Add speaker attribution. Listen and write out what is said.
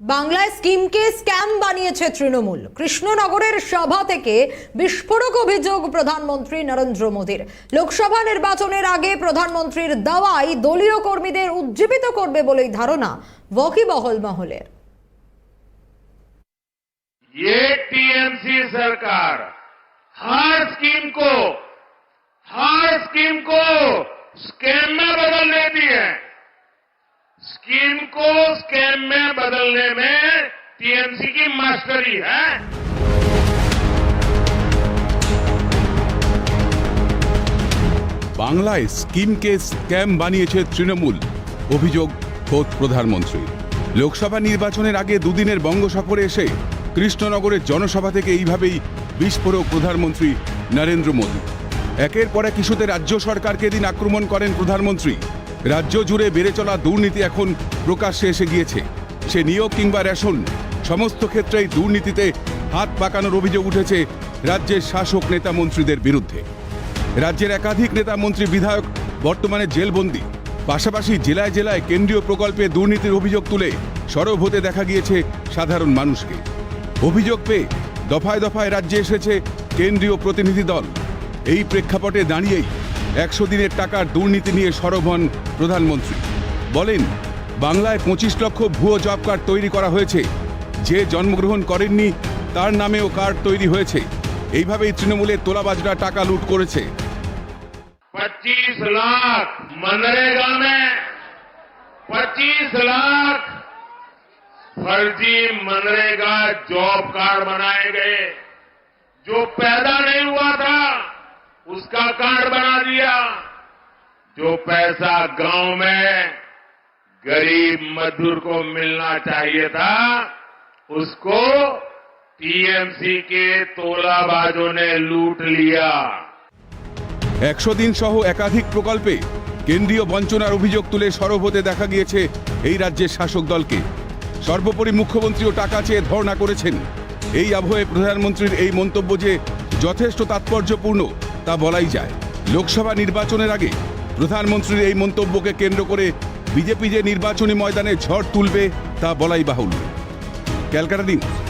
Speaker 1: বাংলায় স্কিমকে স্ক্যাম বানিয়েছে তৃণমূল কৃষ্ণনগরের সভা থেকে বিস্ফোরক অভিযোগ প্রধানমন্ত্রী নরেন্দ্র মোদীর লোকসভা নির্বাচনের আগে প্রধানমন্ত্রীর দাওয়াই দলীয় কর্মীদের উজ্জীবিত করবে বলেই ধারণা ওয়াকিবহল মহলের
Speaker 2: ये टीएमसी सरकार हर स्कीम को हर स्कीम को स्कैम में बदल देती है स्कीम को स्कैम में बदलने में टीएमसी की मास्टरी है
Speaker 3: বাংলায় স্কিমকে স্ক্যাম বানিয়েছে তৃণমূল অভিযোগ খোদ প্রধানমন্ত্রী লোকসভা নির্বাচনের আগে দুদিনের বঙ্গ সফরে এসে কৃষ্ণনগরের জনসভা থেকে এইভাবেই বিস্ফোরক প্রধানমন্ত্রী নরেন্দ্র মোদী একের পর এক ইস্যুতে রাজ্য সরকারকে দিন আক্রমণ করেন প্রধানমন্ত্রী রাজ্য জুড়ে বেড়ে চলা দুর্নীতি এখন প্রকাশ্যে এসে গিয়েছে। সে নিয়োগ কিংবা রেশন, সমস্ত ক্ষেত্রেই দুর্নীতিতে হাত পাকানোর অভিযোগ উঠেছে রাজ্যের শাসক নেতা মন্ত্রীদের বিরুদ্ধে। রাজ্যের একাধিক নেতা মন্ত্রী বিধায়ক বর্তমানে জেলবন্দি। পাশাপাশি জেলায় জেলায় কেন্দ্রীয় প্রকল্পে দুর্নীতির অভিযোগ তুলে সরব হতে দেখা গিয়েছে সাধারণ মানুষকে। অভিযোগ পেয়ে দফায় দফায় রাজ্যে এসেছে কেন্দ্রীয় প্রতিনিধি দল। এই প্রেক্ষাপটে দাঁড়িয়েই একশো দিনের টাকার দুর্নীতি নিয়ে সরব হন প্রধানমন্ত্রী বলেন বাংলায় পঁচিশ লক্ষ ভুয়ো জব কার্ড তৈরি করা হয়েছে যে জন্মগ্রহণ করেননি তার নামেও কার্ড তৈরি হয়েছে এইভাবেই তৃণমূলের তোলাবাজরা টাকা লুট করেছে
Speaker 2: 25 लाख मनरेगा में 25 लाख फर्जी मनरेगा जॉब कार्ड बनाए गए जो पैदा नहीं हुआ था उसका कार्ड बना दिया जो पैसा गांव में गरीब मजदूर को मिलना चाहिए था उसको टीएमसी के तोलाबाजों ने लूट लिया
Speaker 3: একশো দিন সহ একাধিক প্রকল্পে কেন্দ্রীয় বঞ্চনার অভিযোগ তুলে সরব হতে দেখা গিয়েছে এই রাজ্যের শাসক দলকে সর্বোপরি মুখ্যমন্ত্রীও টাকা চেয়ে ধর্ণা করেছেন এই আবহে প্রধানমন্ত্রীর এই মন্তব্য যে যথেষ্ট তাৎপর্যপূর্ণ তা বলাই যায়। লোকসভা নির্বাচনের আগে প্রধানমন্ত্রীর এই মন্তব্যকে কেন্দ্র করে বিজেপি যে নির্বাচনী ময়দানে ঝড় তুলবে তা বলাই বাহুল্য। Calcutta news.